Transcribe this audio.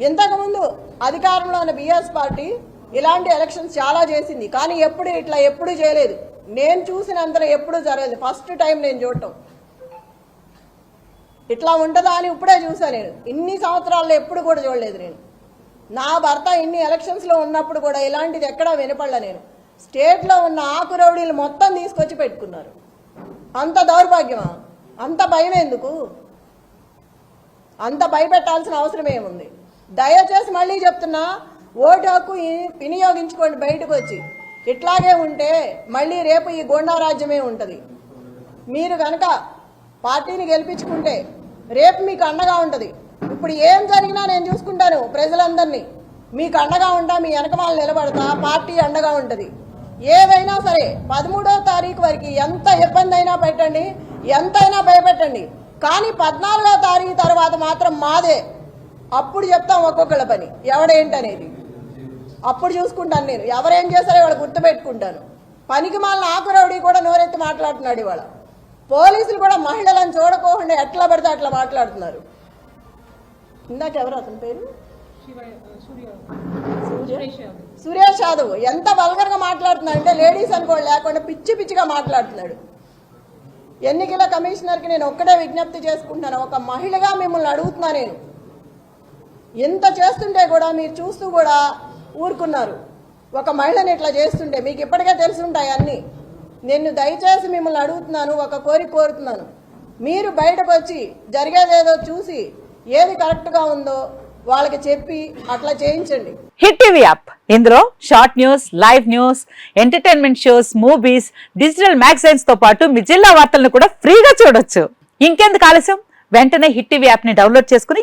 ఇంతకుముందు అధికారంలో ఉన్న బీఆర్ఎస్ పార్టీ ఇలాంటి ఎలక్షన్స్ చాలా చేసింది. కానీ ఎప్పుడు ఇట్లా ఎప్పుడు చేయలేదు. నేను చూసినంత ఎప్పుడు జరగలేదు. ఫస్ట్ టైం నేను చూడటం. ఇట్లా ఉంటుందా అని ఇప్పుడే చూసాను నేను. ఇన్ని సంవత్సరాల్లో ఎప్పుడు కూడా చూడలేదు నేను. నా భర్త ఇన్ని ఎలక్షన్స్లో ఉన్నప్పుడు కూడా ఇలాంటిది ఎక్కడా వినపడలే నేను. స్టేట్లో ఉన్న ఆకు రౌడీలు మొత్తం తీసుకొచ్చి పెట్టుకున్నారు. అంత దౌర్భాగ్యమా? అంత భయం ఎందుకు అంత భయపెట్టాల్సిన అవసరం ఏముంది దయచేసి మళ్ళీ చెప్తున్నా ఓటు హక్కు ఈ- వినియోగించుకోండి బయటకు వచ్చి. ఇట్లాగే ఉంటే మళ్ళీ రేపు ఈ గోండా రాజ్యమే ఉంటుంది. మీరు కనుక పార్టీని గెలిపించుకుంటే రేపు మీకు అండగా ఉంటుంది. ఇప్పుడు ఏం జరిగినా నేను చూసుకుంటాను ప్రజలందరినీ. మీకు అండగా ఉంటా మీ వెనకమాల నిలబడతా పార్టీ అండగా ఉంటుంది. ఏవైనా సరే పదమూడో తారీఖు వరకు ఎంత ఇబ్బంది అయినా పెట్టండి ఎంతైనా భయపెట్టండి. కానీ పద్నాలుగో తారీఖు తర్వాత మాత్రం మాదే. అప్పుడు చెప్తాం ఒక్కొక్కళ్ళ పని. ఎవడేంటనేది? అప్పుడు చూసుకుంటాను నేను. ఎవరేం చేశారో ఇవాళ గుర్తుపెట్టుకుంటాను. పనికి మాలిన ఆకురౌడి కూడా నోరెత్తి మాట్లాడుతున్నాడు ఇవాళ. పోలీసులు కూడా మహిళలను చూడకోకుండా ఎట్లా పడితే అట్లా మాట్లాడుతున్నారు. ఇందాక ఎవరు అతని పేరు? సురేష్ యాదవ్. ఎంత వల్గర్గా మాట్లాడుతున్నాడు అంటే లేడీస్ అనుకోండి లేకుండా పిచ్చి పిచ్చిగా మాట్లాడుతున్నాడు. ఎన్నికల కమిషనర్కి నేను ఒక్కడే విజ్ఞప్తి చేసుకుంటున్నాను. ఒక మహిళగా మిమ్మల్ని అడుగుతున్నా నేను. ఎంత చేస్తుంటే కూడా మీరు చూస్తూ కూడా ఊరుకున్నారు. ఒక మహిళని ఇట్లా చేస్తుంటే మీకు ఇప్పటికే తెలుసుంటాయి అన్నీ. నేను దయచేసి మిమ్మల్ని అడుగుతున్నాను ఒక కోరిక కోరుతున్నాను. మీరు బయటకు వచ్చి జరిగేదేదో చూసి ఏది కరెక్ట్గా ఉందో వాళ్ళకి చెప్పి అట్లా చేయించండి. Hit TV app. ఇందులో short news live news entertainment shows movies digital మ్యాగజైన్స్తో పాటు మీ జిల్లా వార్తలను కూడా ఫ్రీగా చూడొచ్చు. ఇంకెందుకు ఆలస్యం? వెంటనే హిట్ టీవీ యాప్ని డౌన్లోడ్ చేసుకుని